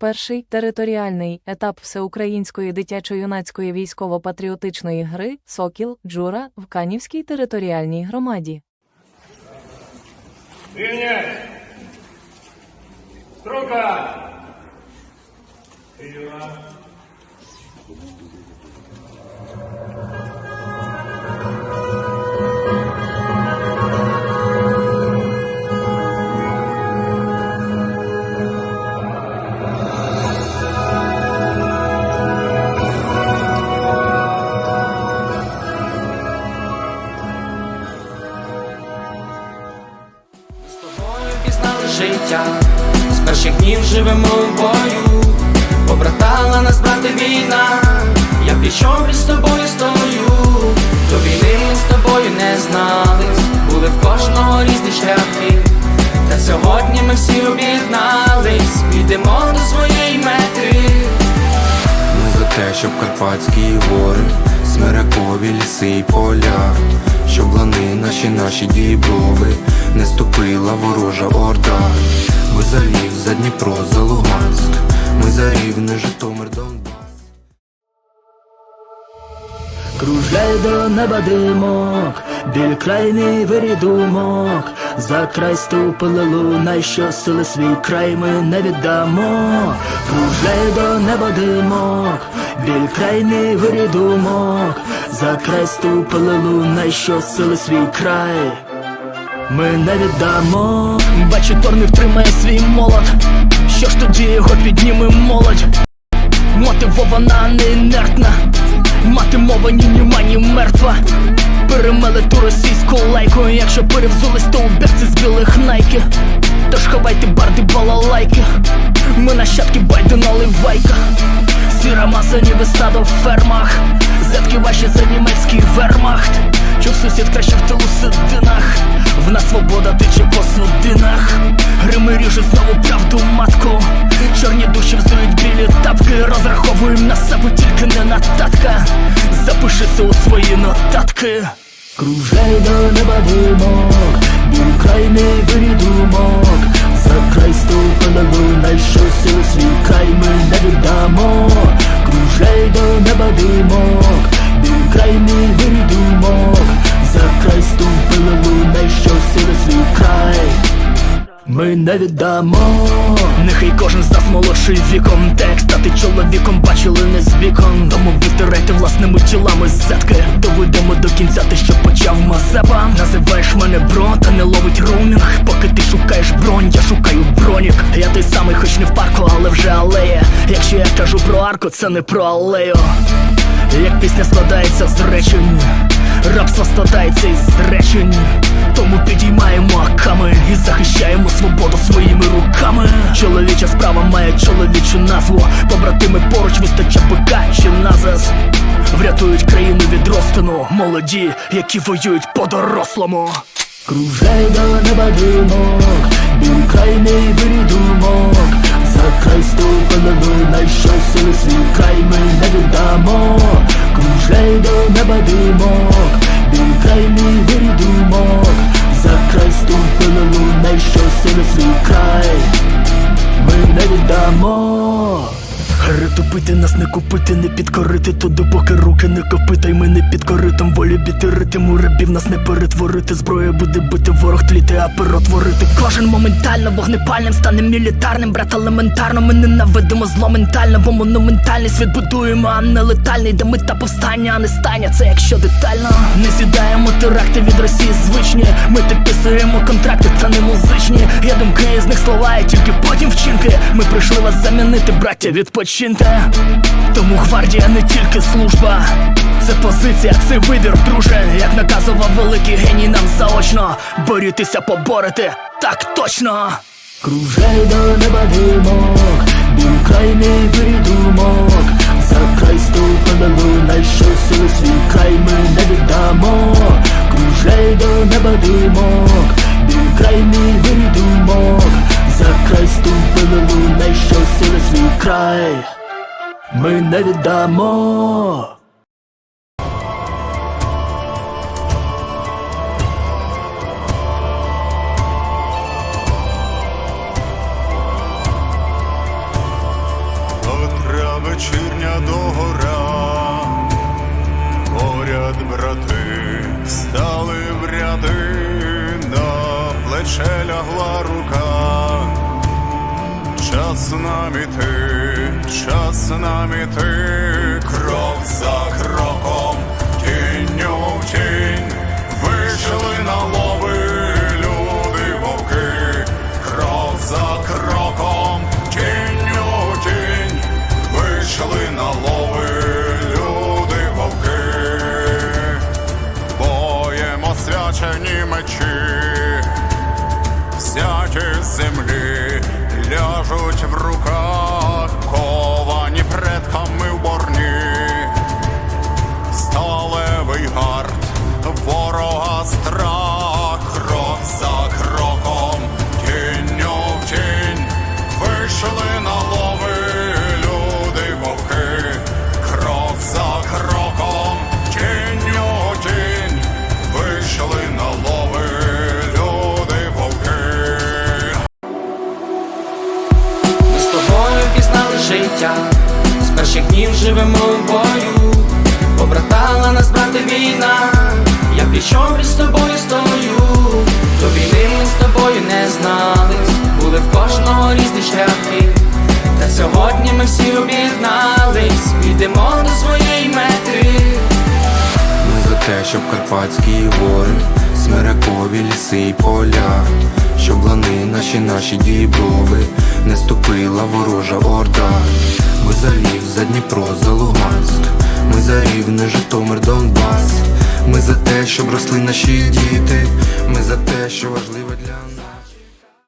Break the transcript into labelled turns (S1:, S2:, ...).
S1: Перший територіальний етап всеукраїнської дитячо-юнацької військово-патріотичної гри Сокіл Джура в Канівській територіальній громаді.
S2: Рівня! Строка! Рівна.
S3: Життя, з перших днів живемо в бою, побратала нас брати війна, я плічом з тобою стою, до війни ми з тобою не знались, були в кожного різні шляхи, та сьогодні ми всі об'єднались, йдемо до своєї мети.
S4: Ми за те, щоб Карпатські гори, смиракові ліси й поля, щоб лани наші наші діброви, не ступила ворожа орда. Ми за Львів, за Дніпро, за Луганськ, ми за Рівне, Житомир, Донбас.
S5: Кружляй до неба димок, біль крайний вирій думок, за край ступили лунай, що сили свій край ми не віддамо. Кружляй до неба димок, біль крайний вирій думок, за край ступили лунай, що сили свій край. Ми не віддамо. Бачу, Тор не втримає свій молот. Що ж тоді його підніме молодь? Мотивована, не інертна Мати мова ні нема, ні мертва Перемели ту російську лайку Якщо перевзулись, то убірці з білих найки Тож ховайте барди балалайки Ми нащадки байду наливайка Сіра маса ніби стадо в фермах Зетки ваші за німецький вермахт. Чув сусід краще в тилу сидинах. В нас свобода тече по судинах? Грими ріжуть знову правду матку Чорні душі взують білі тапки. Розраховуємо на себе тільки не на татка. Запишися у свої нотатки. Кружляй до неба димок Біль крайний вирій думок. За край ступила лунай, що сили свій край ми не віддамо Кружляй до неба димок. Крайний вирій думок ми не віддамо. Нехай кожен з нас молодший віком. Як стати чоловіком бачили не з вікон Тому витирайте власними тілами зетки Доведемо до кінця те, що почав Мазепа Називаєш мене бро, та не ловить роумінг Поки ти шукаєш бронь, я шукаю бронік. Я той самий, хоч не в парку, але вже алея. Якщо я кажу про арку, це не про алею. Як пісня складається з речень, рабство складається із речень, тому підіймаємо аками і захищаємо свободу своїми руками. Чоловіча справа має чоловічу назву. Побратими поруч вистача бика чи назас. Врятують країну від розтину, молоді, які воюють по-дорослому. Кружляй до неба димок, крайний вирій думок. За край ступили що свій край ми не віддамо Кружляй до неба димок, не віддамо Ритупити нас не купити, не підкорити туди, поки руки не копита, й ми не під коритом волі біти ритм у рабів нас не перетворити. Зброя буде бити, ворог тліти, а перо творити. Кожен моментально вогнепальним стане мілітарним, брат, елементарно ми ненавидимо зло ментально, бо монументальний світ будуємо, а не летальний, де мета повстання, а не стання. Це якщо детально не сідаємо теракти Росії звичні. Ми підписуємо контракти, це не музичні. Я думки з них слова, і тільки потім вчинки. Ми прийшли вас замінити, браття, відпочиньте. Тому гвардія не тільки служба, це позиція, це вибір, друже. Як наказував великий геній нам заочно. Борітеся, поборете, так точно. Кружляй до неба димок, біль крайний вирій думок. За край ступили біль крайний вирій думок. За край ступили лунай, що сили свій край. Ми не віддамо.
S2: вечірня догора, поряд брати стали в ряди, плече лягла рука. Час нам іти, час нам іти, крок за кроком, тінню в тінь, вийшли на лови люди вовки, крок за кроком, тінню в тінь, вийшли на лови люди вовки, боєм освячені мечі
S3: живемо в бою, побратала нас брати війна, я плічом з тобою стою, до війни ми з тобою не знались, були в кожного різні шляхи, та сьогодні ми всі об'єднались, йдемо до своєї мети.
S4: Ми за те, щоб Карпатські гори, смиракові ліси й поля, щоб лани наші наші діброви, не ступила ворожа орда. Ми за Львів, за Дніпро, за Луганськ, ми за Рівне, Житомир, Донбас. Ми за те, щоб росли наші діти, ми за те, що важливо для.